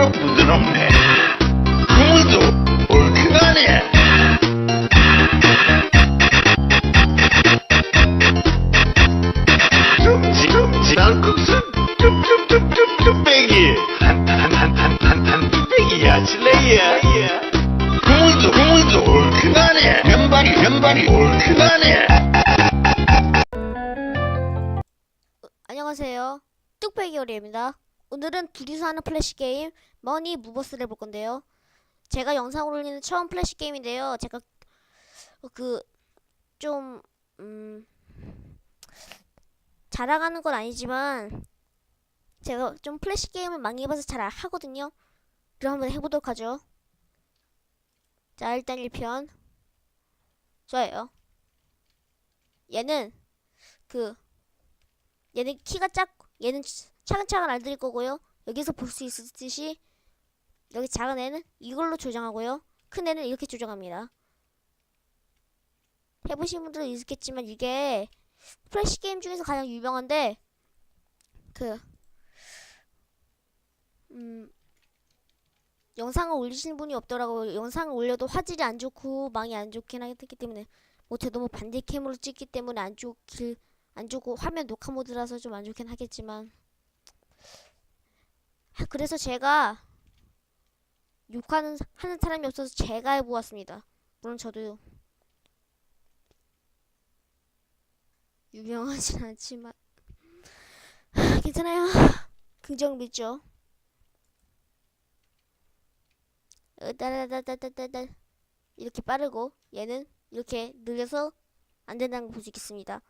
정말로 부드럽네. 국물도 얼큰하네. 안녕하세요. 뚝배기 요리입니다. 오늘은 둘이서 하는 플래시 게임 머니 무버스를 해볼 건데요. 제가 영상을 올리는 처음 플래시 게임인데요. 제가 그 좀 음, 자랑하는 건 아니지만 제가 좀 플래시 게임을 많이 해봐서 잘 하거든요. 그럼 한번 해보도록 하죠. 자 일단 1편 좋아요. 얘는 그 얘는 키가 작고 얘는 차근차근 알들 거고요. 여기서 볼 수 있듯이 여기 작은 애는 이걸로 조정하고요. 큰 애는 이렇게 조정합니다. 해보신 분들은 있겠지만 이게 플래시 게임 중에서 가장 유명한데 그 음, 영상을 올리시는 분이 없더라고요. 영상을 올려도 화질이 안 좋고 망이 안 좋긴 하기 때문에 뭐 제가 너무 반디캠으로 찍기 때문에 안 좋길 안 좋고 화면 녹화 모드라서 좀 안 좋긴 하겠지만 하, 그래서 제가 욕하는 하는 사람이 없어서 제가 해보았습니다. 물론 저도 유명하진 않지만 하, 괜찮아요. 긍정 믿죠. 어, 따다다다다다다 이렇게 빠르고 얘는 이렇게 느려서 안 된다는 걸 볼 수 있겠습니다.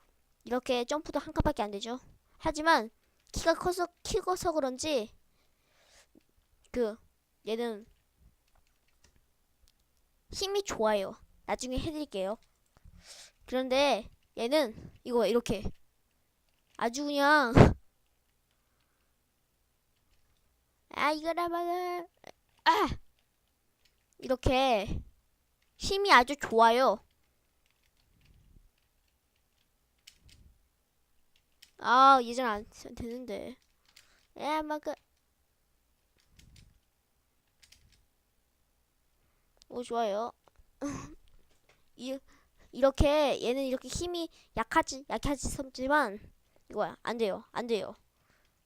이렇게 점프도 한 칸밖에 안 되죠. 하지만 키가 커서 키고서 그런지 그 얘는 힘이 좋아요. 나중에 해드릴게요. 그런데 얘는 이거 이렇게 아주 그냥 아 이거라 막아 아 이렇게 힘이 아주 좋아요. 아 예전 안 되는데 야 막그 오 좋아요. 이, 이렇게 얘는 이렇게 힘이 약하지 약하지 섬지만 이거야. 안 돼요 안 돼요.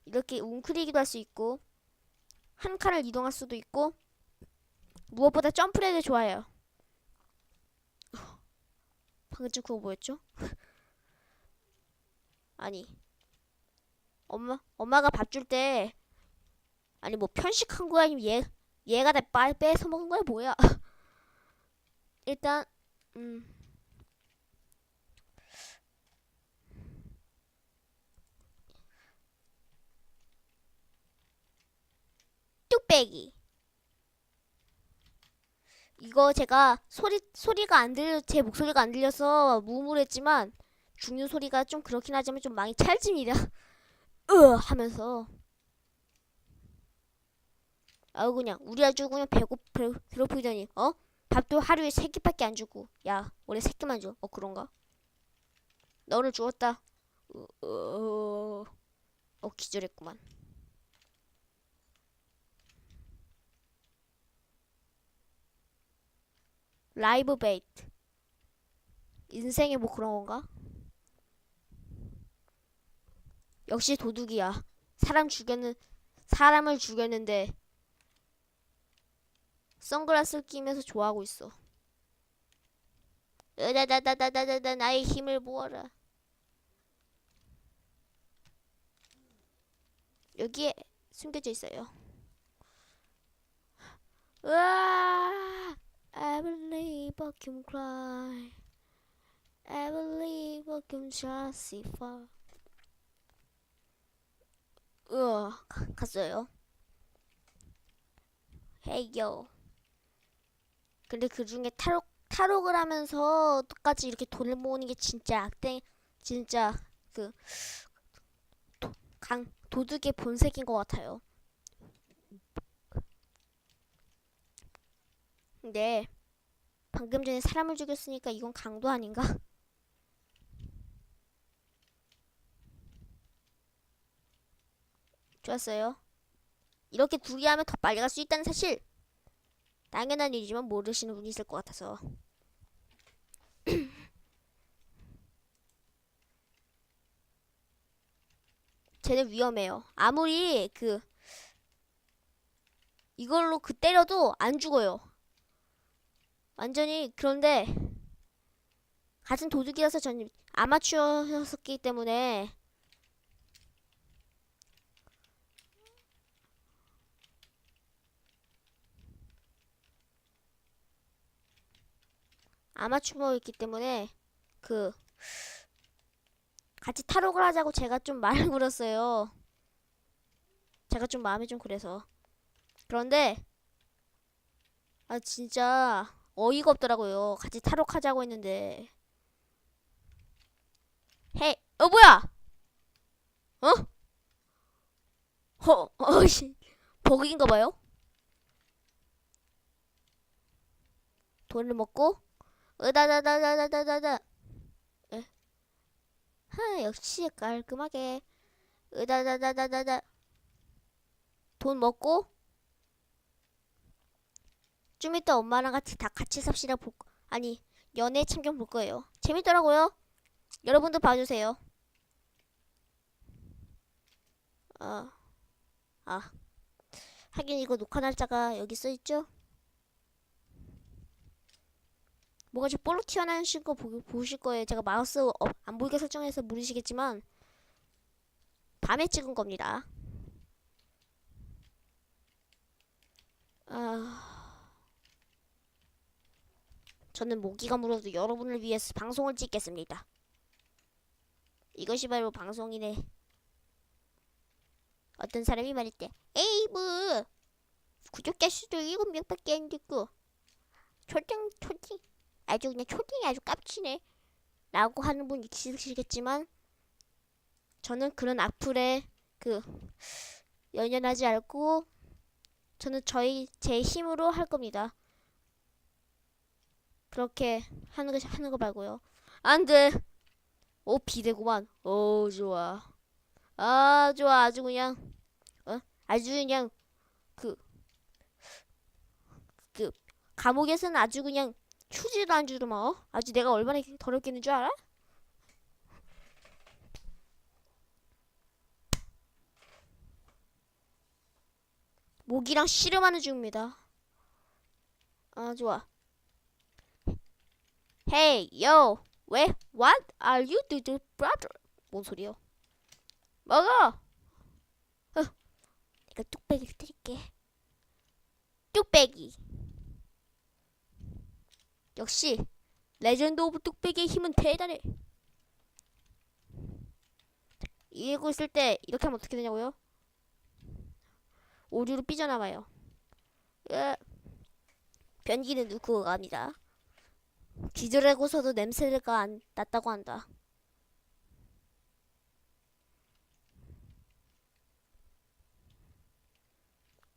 이렇게 웅크리기도 할 수 있고 한 칸을 이동할 수도 있고 무엇보다 점프력이 좋아요. 방금 전 그거 뭐였죠? 아니 엄마 엄마가 밥 줄 때 아니 뭐 편식한 거야? 아니면 얘 얘가 다 빠, 빼서 먹은 거야? 뭐야 일단 음. 뚝배기. 이거 제가 소리 소리가 안 들려 제 목소리가 안 들려서 무물했지만 죽는 소리가 좀 그렇긴 하지만 좀 많이 찰집니다. 으 하면서. 아우 그냥 우리 아주 그냥 배고 배, 괴롭히더니 어 밥도 하루에 세 끼밖에 안 주고 야 원래 세 끼만 줘. 어 그런가? 너를 주었다. 어, 기절했구만. 라이브 베이트 인생에 뭐 그런 건가? 역시 도둑이야. 사람 죽였는 사람을 죽였는데 선글라스를 끼면서 좋아하고 있어. 으다다다다다다 나의 힘을 모아라. 여기에 숨겨져 있어요. 으아! I believe I can cry. I believe I can justify. 가- 갔어요. 헤이요. 근데 그 중에 탈옥, 탈옥을 하면서 똑같이 이렇게 돈을 모으는 게 진짜 악땡, 진짜 그, 도, 강, 도둑의 본색인 것 같아요. 근데, 방금 전에 사람을 죽였으니까 이건 강도 아닌가? 좋았어요. 이렇게 둘이 하면 더 빨리 갈 수 있다는 사실 당연한 일이지만 모르시는 분이 있을 것 같아서 쟤는 위험해요. 아무리 그 이걸로 그 때려도 안 죽어요. 완전히 그런데 같은 도둑이라서 전 아마추어였기 때문에 아마추어였기 때문에 그 같이 탈옥을 하자고 제가 좀 말을 걸었어요. 제가 좀 마음이 좀 그래서 그런데 아 진짜 어이가 없더라고요. 같이 탈옥하자고 했는데 헤이 어 뭐야 어? 어 어씨 버그인가 봐요. 돈을 먹고 으다다다다다다다. 에? 하 역시 깔끔하게. 으다다다다다다. 돈 먹고? 좀 이따 엄마랑 같이 다 같이 삽시다 볼 거- 아니 연애 참견 볼 거예요. 재밌더라고요. 여러분도 봐주세요. 아, 아. 하긴 이거 녹화 날짜가 여기 써 있죠 뭐가 좀 볼록 튀어나오신 거 보, 보실 거예요. 제가 마우스 어, 안 보이게 설정해서 모르시겠지만 밤에 찍은 겁니다. 아... 저는 모기가 물어도 여러분을 위해서 방송을 찍겠습니다. 이것이 바로 방송이네. 어떤 사람이 말했대. 에이브! 구독자 수도 일곱 명밖에 안 됐고 초등 초등 아주 그냥 초딩이 아주 깝치네 라고 하는 분 있으시겠지만 저는 그런 악플에 그 연연하지 않고 저는 저희 제 힘으로 할 겁니다. 그렇게 하는 거 하는 거 말고요. 안 돼. 오 비대구만. 오 좋아. 아 좋아 아주 그냥 어 아주 그냥 그그 감옥에서는 아주 그냥 휴지도 안 주더만 어? 아주 내가 얼마나 더럽겠는 줄 알아? 모기랑 씨름하는 중입니다. 아 좋아. Hey, yo, 왜? What are you doing, brother? 뭔 소리요? 먹어. 어, 내가 뚝배기를 드릴게. 뚝배기. 역시 레전드 오브 뚝배기의 힘은 대단해. 이러고 있을 때 이렇게 하면 어떻게 되냐고요? 오류로 삐져나가요. 예. 변기는 누구 갑니다. 기절하고서도 냄새가 안 났다고 한다.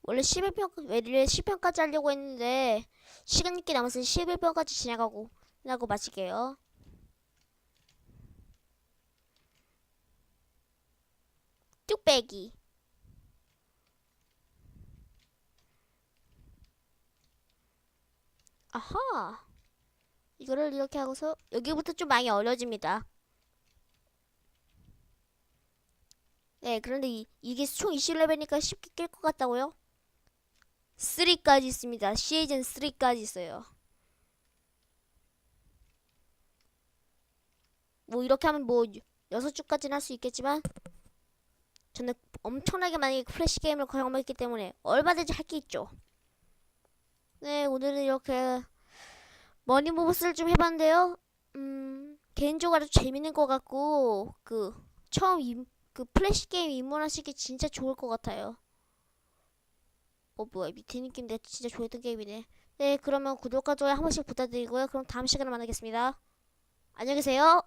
원래 11편, 왜래 10편까지 하려고 했는데, 시간 있게 남았으니 11편까지 지나가고, 하고 마칠게요. 뚝배기. 아하. 이거를 이렇게 하고서, 여기부터 좀 많이 어려집니다. 네, 그런데 이, 이게 총 20레벨이니까 쉽게 깰 것 같다고요? 3까지 있습니다. 시즌 3까지 있어요. 뭐 이렇게 하면 뭐 여섯 주까지는 할 수 있겠지만 저는 엄청나게 많이 플래시 게임을 경험했기 때문에 얼마든지 할 게 있죠. 네, 오늘은 이렇게 머니모브스를 좀 해봤는데요. 음, 개인적으로 재밌는 것 같고 그 처음 임, 그 플래시 게임 입문하시기 진짜 좋을 것 같아요. 어 뭐야 밑에 느낌 내가 진짜 좋아했던 게임이네. 네 그러면 구독과 좋아요 한 번씩 부탁드리고요. 그럼 다음 시간에 만나겠습니다. 안녕히 계세요.